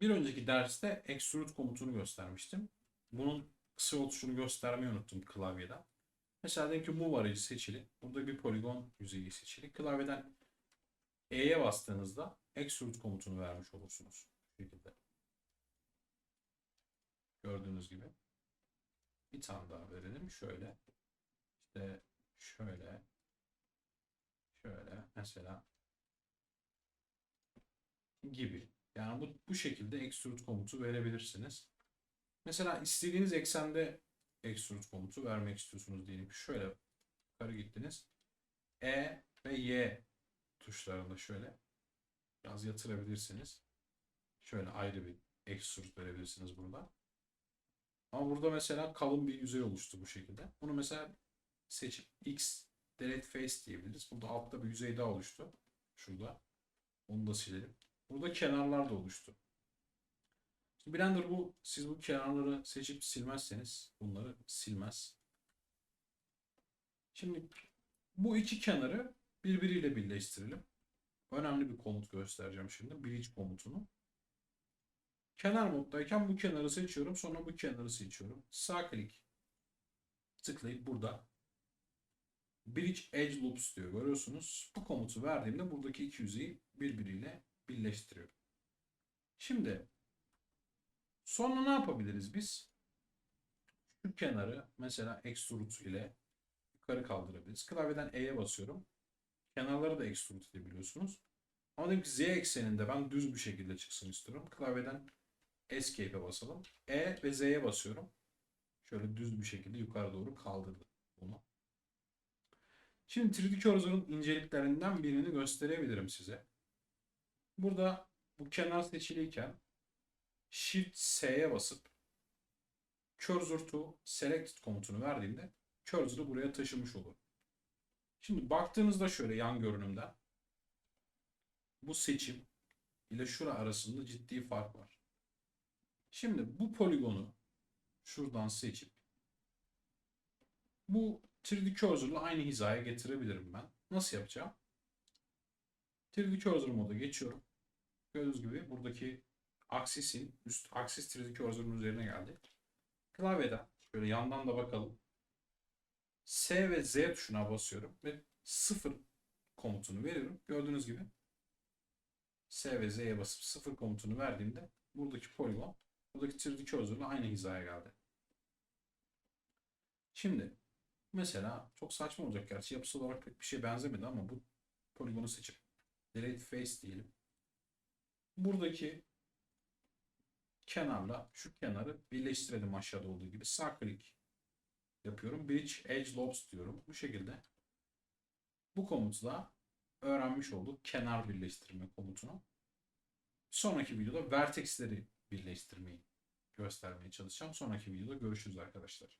Bir önceki derste extrude komutunu göstermiştim. Bunun kısa yol tuşunu göstermeyi unuttum klavyeden. Mesela diyelim ki move aracı seçili. Burada bir poligon yüzeyi seçili. Klavyeden E'ye bastığınızda extrude komutunu vermiş olursunuz. Bu şekilde. Gördüğünüz gibi. Bir tane daha verelim. Şöyle. İşte şöyle. Şöyle. Mesela gibi. Yani bu, bu şekilde extrude komutu verebilirsiniz. Mesela istediğiniz eksende extrude komutu vermek istiyorsunuz diyelim ki şöyle yukarı gittiniz. E ve Y tuşlarında şöyle biraz yatırabilirsiniz. Şöyle ayrı bir extrude verebilirsiniz burada. Ama burada mesela kalın bir yüzey oluştu bu şekilde. Bunu mesela seçip X delete face diyebiliriz. Burada altta bir yüzey daha oluştu. Şurada. Onu da silelim. Burada kenarlar da oluştu. Şimdi Blender bu siz bu kenarları seçip silmezseniz bunları silmez. Şimdi bu iki kenarı birbiriyle birleştirelim. Önemli bir komut göstereceğim şimdi. Bridge komutunu. Kenar moddayken bu kenarı seçiyorum. Sonra bu kenarı seçiyorum. Sağ klik tıklayıp burada Bridge Edge Loops diyor. Görüyorsunuz. Bu komutu verdiğimde buradaki iki yüzeyi birbiriyle birleştiriyorum. Şimdi sonra ne yapabiliriz biz? Şu kenarı mesela extrude ile yukarı kaldırabiliriz. Klavyeden E'ye basıyorum. Kenarları da extrude edebiliyorsunuz. Ama diyelim ki Z ekseninde ben düz bir şekilde çıksın istiyorum. Klavyeden Escape'e basalım. E ve Z'ye basıyorum. Şöyle düz bir şekilde yukarı doğru kaldırdım bunu. Şimdi 3D Cursor'ın inceliklerinden birini gösterebilirim size. Burada bu kenar seçiliyken Shift S'ye basıp Cursor to Selected komutunu verdiğimde cursor'ı buraya taşımış olur. Şimdi baktığınızda şöyle yan görünümden bu seçim ile şura arasında ciddi fark var. Şimdi bu poligonu şuradan seçip bu 3D Cursor'la aynı hizaya getirebilirim ben. Nasıl yapacağım? 3D Cursor moda geçiyorum. Gördüğünüz gibi buradaki aksisin üst aksis 3D Cursor'un üzerine geldi. Klavyeden şöyle yandan da bakalım. S ve Z tuşuna basıyorum ve sıfır komutunu veriyorum. Gördüğünüz gibi S ve Z'ye basıp sıfır komutunu verdiğimde buradaki poligon buradaki 3D Cursor'la aynı hizaya geldi. Şimdi mesela çok saçma olacak gerçi yapısal olarak pek bir şeye benzemedi ama bu poligonu seçip delete face diyelim. Buradaki kenarla şu kenarı birleştirelim aşağıda olduğu gibi. Sağ klik yapıyorum. Bridge Edge Lobes diyorum. Bu şekilde bu komutla öğrenmiş olduk kenar birleştirme komutunu. Sonraki videoda vertexleri birleştirmeyi göstermeye çalışacağım. Sonraki videoda görüşürüz arkadaşlar.